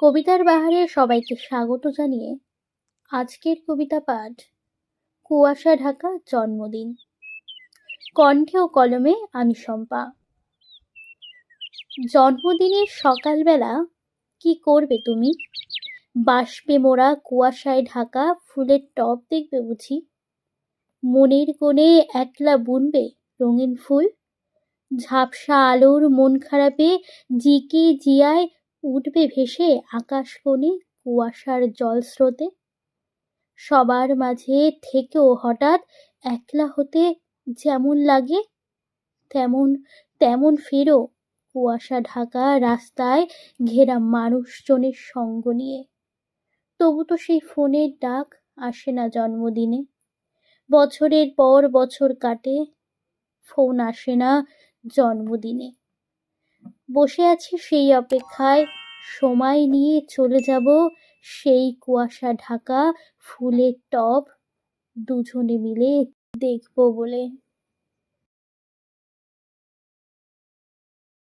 কবিতার বাহারে সবাইকে স্বাগত জানিয়ে আজকের কবিতা পাঠ, কুয়াশা ঢাকা জন্মদিন। কণ্ঠে ও কলমে আমি শম্পা। জন্মদিনের সকালবেলা কি করবে তুমি? বাষ্পে মোড়া কুয়াশায় ঢাকা ফুলের টব দেখবে বুঝি। মনের কোণে একলা বুনবে রঙিন ফুল। ঝাপসা আলোর মন খারাপে জিকে জিয়ায় উঠবে ভেসে আকাশ কোণে কুয়াশার জল স্রোতে। সবার মাঝে থেকেও হঠাৎ একলা হতে যেমন লাগে, তেমন তেমন ফেরো কুয়াশা ঢাকা রাস্তায় ঘেরা মানুষজনের সঙ্গ নিয়ে। তবু তো সেই ফোনের ডাক আসে না জন্মদিনে। বছরের পর বছর কাটে, ফোন আসে না জন্মদিনে। বসে আছি সেই অপেক্ষায়। সময় নিয়ে চলে যাব সেই কুয়াশা ঢাকা ফুলের টব। দুজনে মিলে দেখব বলে।